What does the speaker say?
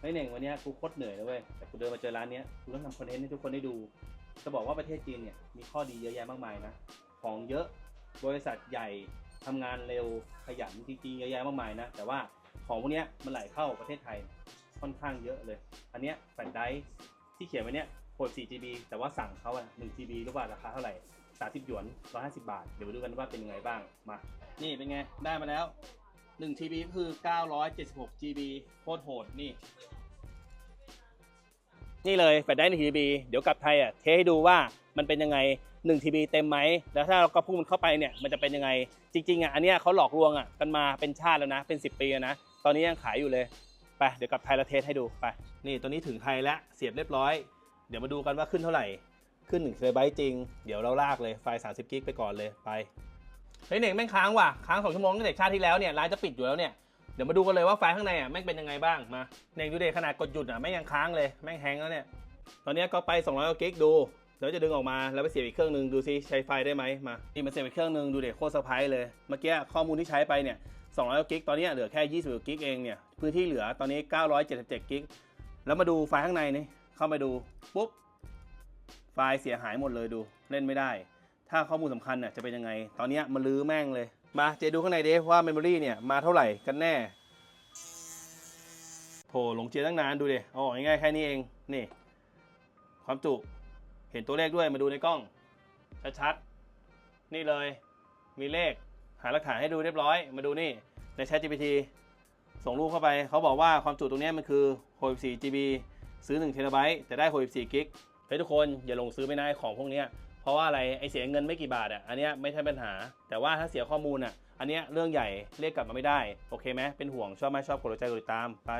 ไอ้ยเน่งวันนี้กูโคตรเหนื่อยเลยเว้ยแต่กูเดินมาเจอร้านเนี้ยกูต้องทำคอนเทนต์ให้ทุกคนได้ดู จะบอกว่าประเทศจีนเนี่ยมีข้อดีเยอะแยะมากมายนะ ของเยอะ บริษัทใหญ่ทำงานเร็วขยันจริงๆเยอะแยะมากมายนะ แต่ว่าของพวกนี้มันไหลเข้าประเทศไทยค่อนข้างเยอะเลย อันเนี้ยแฟลชไดร์ที่เขียนไว้เนี่ยโหด 4GB แต่ว่าสั่งเขาอะ 1 GB รู้ป่ะราคาเท่าไหร่ 30 หยวน 150 บาท เดี๋ยวดูกันว่าเป็นยังไงบ้าง มา นี่เป็นไง ได้มาแล้ว 1 TB ก็คือ 976 GB โคตรโหดนี่ นี่เลยแฟลชไดรฟ์1 TB เดี๋ยวกลับไทยอะเทให้ดูว่ามันเป็นยังไง1 TB เต็มไหม แล้วถ้าเราก็พุ่งมันเข้าไปเนี่ย มันจะเป็นยังไง จริง ๆ อะ อันเนี้ยเขาหลอกลวงอะ กันมาเป็นชาติแล้วนะ เป็น 10 ปีแล้วนะ ตอนนี้ยังขายอยู่เลย ไป เดี๋ยวกลับไทยเราเทสให้ดู ไป นี่ ตัวนี้ถึงไทยแล้วเสียบเรียบร้อย เดี๋ยวมาดูกันว่าขึ้นเท่าไหร่ ขึ้น1เทราไบต์จริง เดี๋ยวเราลากเลย ไฟล์ 30 กิกไปก่อนเลย ไป เฮ้ยเน่งแม่งค้างว่ะค้างสองชั่วโมงตั้งแต่ชาติที่แล้วเนี่ยร้านจะปิดอยู่แล้วเนี่ยเดี๋ยวมาดูกันเลยว่าไฟข้างในอะแม่งเป็นยังไงบ้างมาเน่งดูเดขนาดกดหยุดอะแม่งยังค้างเลยแม่งแฮงแล้วเนี่ยตอนนี้ก็ไป200กิกดูเดี๋ยวจะดึงออกมาแล้วไปเสียบอีกเครื่องหนึงดูซิใช้ไฟได้ไหมมานี่มาเสียบอีกเครื่องหนึงดูเด็โคตรเซอร์ไพรส์เลยเมื่อกี้ข้อมูลที่ใช้ไปเนี่ย200กิกตอนนี้เหลือแค่20กิกเองเนี่ยพื้นที่เหลือตอนนี้ 977กิกแล้วมาดูไฟข้างในนี่เข้ามาดูปุ๊บไฟล์เสียหายหมดเลยดูเล่นไม่ได้ ถ้าข้อมูลสำคัญเนี่ยจะเป็นยังไง ตอนนี้มันลื้อแม่งเลย มาเจดูข้างในเดิว่าเมมโมรี่เนี่ยมาเท่าไหร่กันแน่โถหลงเจียตั้งนานดูดิเอาออกง่ายๆแค่นี้เอง นี่ ความจุ เห็นตัวเลขด้วยมาดูในกล้อง ชัดๆ นี่เลย มีเลข หาหลักฐานให้ดูเรียบร้อย มาดูนี่ ใน ChatGPT ส่งรูปเข้าไป เขาบอกว่าความจุตรงนี้มันคือ64 GB ซื้อ1 t b แต่ได้64กิกเฮ้ยทุกคนอย่าลงซื้อไม่ได้ของพวกเนี้ย ราะว่าอะไรไอเสียเงินไม่กี่บาทอะอันเนี้ยไม่ใช่ปัญหา แต่ว่าถ้าเสียข้อมูลอะอันเนี้ยเรื่องใหญ่เรียกกลับมาไม่ได้โอเคไหมเป็นห่วงชอบไหมชอบกดใจกดติดตามไป